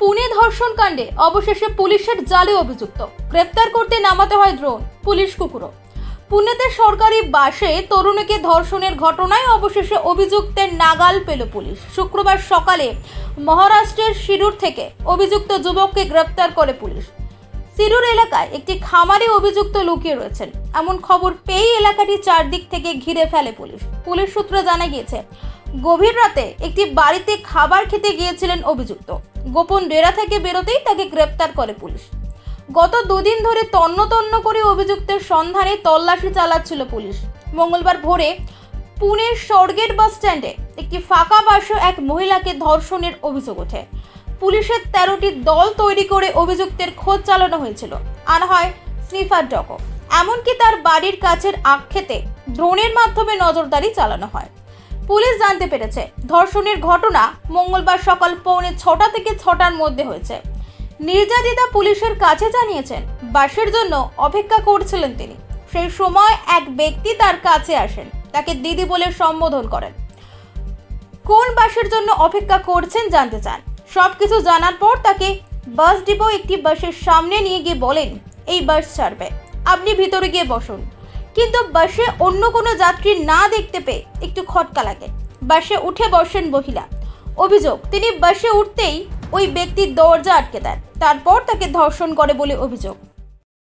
পুনে ধর্ষণ কাণ্ডে অবশেষে পুলিশের জালে অভিযুক্ত। গ্রেপ্তার করতে নামাতে হয় ড্রোন, পুলিশ কুকুরও। পুনেতে সরকারি বাসে তরুণীকে ধর্ষণের ঘটনায় অবশেষে অভিযুক্তের নাগাল পেল পুলিশ। শুক্রবার সকালে মহারাষ্ট্রের শিরুর থেকে অভিযুক্ত যুবককে গ্রেপ্তার করে পুলিশ। সিরুর এলাকায় একটি খামারে অভিযুক্ত লুকিয়ে রয়েছেন। এমন খবর পেয়েই এলাকাটি চারদিক থেকে ঘিরে ফেলে পুলিশ। পুলিশ সূত্রে জানা গিয়েছে, গভীর রাতে একটি বাড়িতে খাবার খেতে গিয়েছিলেন অভিযুক্ত। গোপন ডেরা থেকে বেরোতেই তাকে গ্রেপ্তার করে পুলিশ। গত দুদিন ধরে তন্ন তন্ন করে অভিযুক্তের সন্ধানে তল্লাশি চালাচ্ছিল পুলিশ। মঙ্গলবার ভোরে পুনের স্বর্গেট বাস স্ট্যান্ডে একটি ফাঁকা বাসে এক মহিলাকে ধর্ষণের অভিযোগ ওঠে। পুলিশের তেরোটি দল তৈরি করে অভিযুক্তের খোঁজ চালানো হয়েছিল। আনা হয় স্নিফার ডকও এমনকি তার বাড়ির কাছের আক্ষেতে ড্রোনের মাধ্যমে নজরদারি চালানো হয়। পুলিশ জানতে পেরেছে। ধর্ষণের ঘটনা মঙ্গলবার সকাল পৌনে ছটা থেকে ছটার মধ্যে হয়েছে। নির্যাতিতা পুলিশের কাছে জানিয়েছেন, বাসের জন্য অপেক্ষা করছিলেন তিনি। সেই সময় এক ব্যক্তি তার কাছে আসেন, তাকে দিদি বলে সম্বোধন করেন। কোন বাসের জন্য অপেক্ষা করছেন জানতে চান। সব কিছু জানার পর তাকে বাস ডিপো একটি বাসের সামনে নিয়ে গিয়ে বলেন, এই বাস ছাড়বে। আপনি ভিতরে গিয়ে বসুন। কিন্তু বাসে অন্য কোনো যাত্রী না দেখতে পেয়ে একটু খটকা লাগে। বাসে উঠে বসেন মহিলা। অভিযোগ, তিনি বাসে উঠতেই ওই ব্যক্তির দরজা আটকে দেন। তারপর তাকে ধর্ষণ করে বলে অভিযোগ।